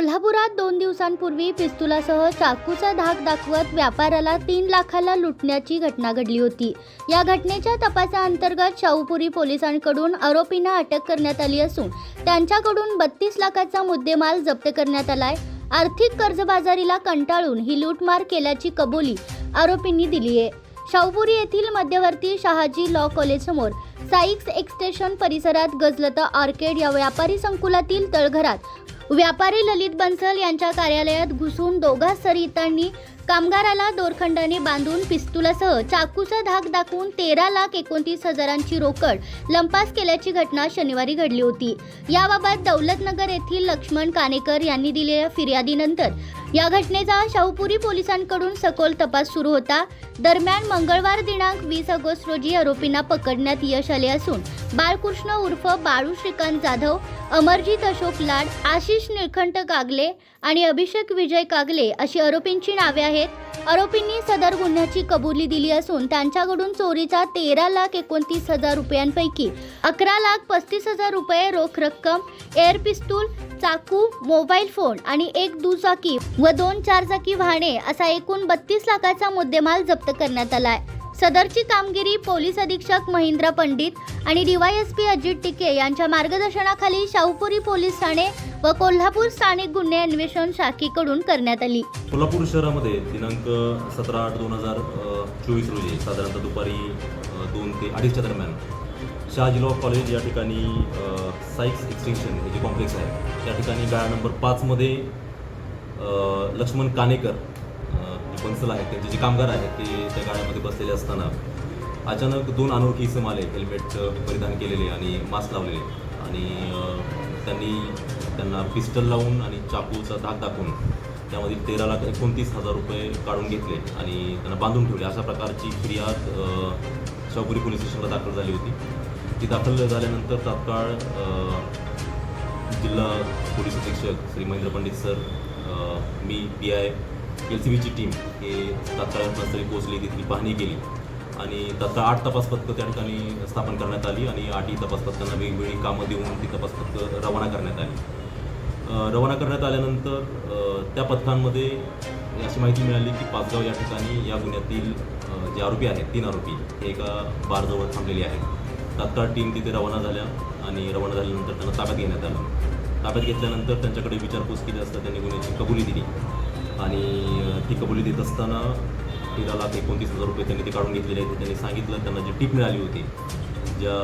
कोल्हापुरात दोन दिवसांपूर्वी पिस्तुलासह चाकूचा धाक दाखवत व्यापाऱ्याला तीन लाखाला लुटण्याची घटना घडली होती. या घटनेच्या तपासाअंतर्गत शाहूपुरी पोलिसांकडून आरोपींना अटक करण्यात आली असून त्यांच्याकडून बत्तीस लाखाचा मुद्देमाल जप्त करण्यात आलाय. आर्थिक कर्जबाजारीला कंटाळून ही लूटमार केल्याची कबुली आरोपींनी दिली आहे. शाहूपुरी येथील मध्यवर्ती शहाजी लॉ कॉलेजसमोर साईक्स एक्सटेशन परिसरात गजलता आर्केड या व्यापारी संकुलातील तळघरात व्यापारी ललित बन्सल यांच्या कार्यालयात घुसून दोघा सरितांनी कामगाराला दोरखंडाने बांधून पिस्तुलासह चाकूचा धाक दाखवून तेरा लाख एकोणतीस हजारांची रोकड लंपास केल्याची घटना शनिवारी घडली होती. याबाबत दौलतनगर येथील लक्ष्मण कानेकर यांनी दिलेल्या फिर्यादीनंतर या घटनेचा शाहूपुरी पोलिसांकडून सखोल तपास सुरू होता. दरम्यान मंगळवार दिनांक वीस ऑगस्ट रोजी आरोपींना पकडण्यात यश आले असून बाळकृष्ण उर्फ बाळू श्रीकांत जाधव अमरजीत अशोक लाड आशिष निळखंठ कागले आणि अभिषेक विजय कागले अशी आरोपींची नावे आहेत. आरोपींनी सदर गुन्ह्याची कबुली दिली असून त्यांच्याकडून चोरीचा तेरा लाख एकोणतीस हजार रुपयांपैकी अकरा लाख पस्तीस हजार रुपये रोख रक्कम एअर पिस्तूल चाकू मोबाईल फोन आणि एक दुचाकी व दोन चारचाकी वाहने असा एकूण बत्तीस लाखाचा मुद्देमाल जप्त करण्यात आला आहे. सदरची कामगिरी पोलीस अधीक्षक महेंद्र पंडित आणि डीवायएसपी अजित टिके यांच्या मार्गदर्शनाखाली शाहूपुरी पोलीस ठाणे व कोल्हापूर स्थानिक गुन्हे अन्वेषण शाखेकडून करण्यात आली. कोल्हापूर शहरामध्ये दिनांक सतरा आठ दोन हजार चोवीस रोजी साधारणतः दुपारी दोन ते अडीचच्या दरम्यान शहाजी लॉ कॉलेज या ठिकाणी अ, साईक्स एक्सटेन्शन हे जे कॉम्प्लेक्स आहे त्या ठिकाणी गाळा नंबर पाचमध्ये लक्ष्मण कानेकर अ, आहेत त्यांचे जे कामगार आहेत ते त्या गाड्यामध्ये बसलेले असताना अचानक दोन अनोळखी इसम आले हेल्मेटचं परिधान केलेले आणि मास्क लावलेले. आणि त्यांनी त्यांना पिस्टल लावून आणि चाकूचा धाक दाखवून त्यामधील तेरा लाख एकोणतीस हजार रुपये काढून घेतले आणि त्यांना बांधून ठेवले. अशा प्रकारची फिर्याद शाहपुरी पोलीस स्टेशनला दाखल झाली होती. ती दाखल झाल्यानंतर तात्काळ जिल्हा पोलीस अधीक्षक श्री महेंद्र पंडित सर मी पी आय एल सी बीची टीम हे तात्काळ घटनास्थळी पोहोचली तिथली पाहणी केली. आणि तात्काळ आठ तपास पथकं त्या ठिकाणी स्थापन करण्यात आली आणि आठही तपास पथकांना वेगवेगळी कामं देऊन ती तपास पथकं रवाना करण्यात आली. रवाना करण्यात आल्यानंतर त्या पथकांमध्ये अशी माहिती मिळाली की पाचगाव या ठिकाणी या गुन्ह्यातील जे आरोपी आहेत तीन आरोपी हे एका बारजवळ थांबलेले आहेत. तात्काळ टीम तिथे रवाना झाल्या आणि रवाना झाल्यानंतर त्यांना ताब्यात घेण्यात आलं. ताब्यात घेतल्यानंतर त्यांच्याकडे विचारपूस केली असता त्यांनी गुन्ह्याची कबुली दिली. आणि ती कबुली देत असताना तेरा लाख एकोणतीस हजार रुपये त्यांनी ते काढून घेतलेले आहेत. त्यांनी सांगितलं त्यांना जी टीप मिळाली होती ज्या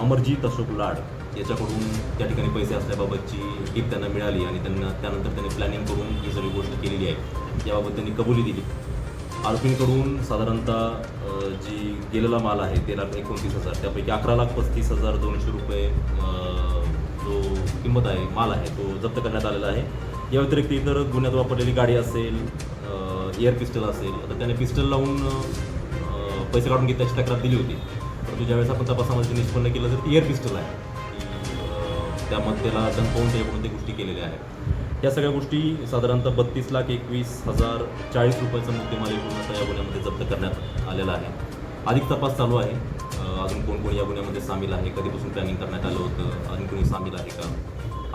अमरजीत अशोक लाड याच्याकडून त्या ठिकाणी पैसे असल्याबाबतची टीप त्यांना मिळाली आणि त्यांना त्यानंतर त्यांनी प्लॅनिंग करून ही सगळी गोष्ट केलेली आहे. याबाबत त्यांनी कबुली दिली. आरोपींकडून साधारणतः जी गेलेला माल आहे तेरा लाख एकोणतीस हजार त्यापैकी अकरा लाख पस्तीस हजार दोनशे रुपये जो किंमत आहे माल आहे तो जप्त करण्यात आलेला आहे. या व्यतिरिक्त इतर गुन्ह्यात वापरलेली गाडी असेल एअर पिस्टल असेल आता त्याने पिस्टल लावून पैसे काढून घेतल्याची तक्रार दिली होती. परंतु ज्यावेळेस आपण तपासामध्ये निष्पन्न केलं तर एअर पिस्टल आहे. त्यामध्ये त्याला दंपवून पाहून त्याच्याकडून गोष्टी केलेल्या आहेत. या सगळ्या गोष्टी साधारणतः बत्तीस लाख एकवीस हजार चाळीस रुपयाचा मुद्देमाल एकूण या गुन्ह्यामध्ये जप्त करण्यात आलेला आहे. अधिक तपास चालू आहे. अजून कोण कोण या गुन्ह्यामध्ये सामील आहे? कधीपासून प्लॅनिंग करण्यात आलं होतं? अजून कोणी सामील आहे का?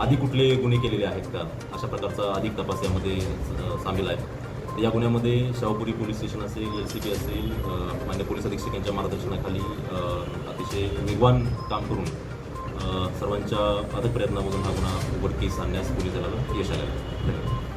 आधी कुठले गुन्हे केलेले आहेत का? अशा प्रकारचा अधिक तपास यामध्ये सामील आहे या गुन्ह्यामध्ये शाहपुरी पोलीस स्टेशन असेल एल सी बी असेल मान्य पोलीस अधीक्षक यांच्या मार्गदर्शनाखाली अतिशय वेगवान काम करून सर्वांच्या अथक प्रयत्नामधून हा गुन्हा उघडकीस आणण्यास पोलीस दलाला यश आलं धन्यवाद.